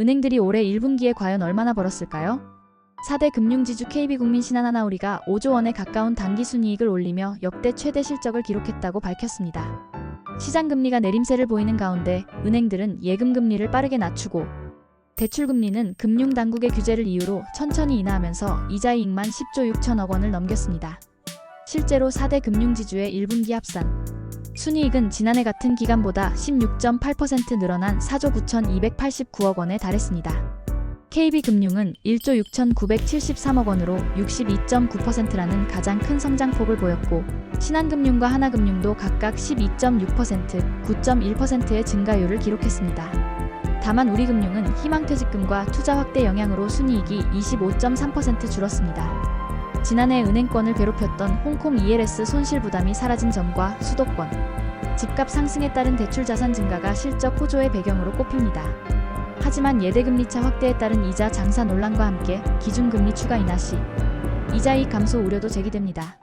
은행들이 올해 1분기에 과연 얼마나 벌었을까요? 4대 금융지주 KB국민 신한하나우리가 5조 원에 가까운 단기 순이익을 올리며 역대 최대 실적을 기록했다고 밝혔습니다. 시장 금리가 내림세를 보이는 가운데 은행들은 예금 금리를 빠르게 낮추고 대출 금리는 금융 당국의 규제를 이유로 천천히 인하하면서 이자 이익만 10조 6천억 원을 넘겼습니다. 실제로 4대 금융지주의 1분기 합산 순이익은 지난해 같은 기간보다 16.8% 늘어난 4조 9,289억 원에 달했습니다. KB금융은 1조 6,973억 원으로 62.9%라는 가장 큰 성장폭을 보였고 신한금융과 하나금융도 각각 12.6%, 9.1%의 증가율을 기록했습니다. 다만 우리금융은 희망퇴직금과 투자 확대 영향으로 순이익이 25.3% 줄었습니다. 지난해 은행권을 괴롭혔던 홍콩 ELS 손실 부담이 사라진 점과 수도권, 집값 상승에 따른 대출 자산 증가가 실적 호조의 배경으로 꼽힙니다. 하지만 예대금리차 확대에 따른 이자 장사 논란과 함께 기준금리 추가 인하 시 이자이익 감소 우려도 제기됩니다.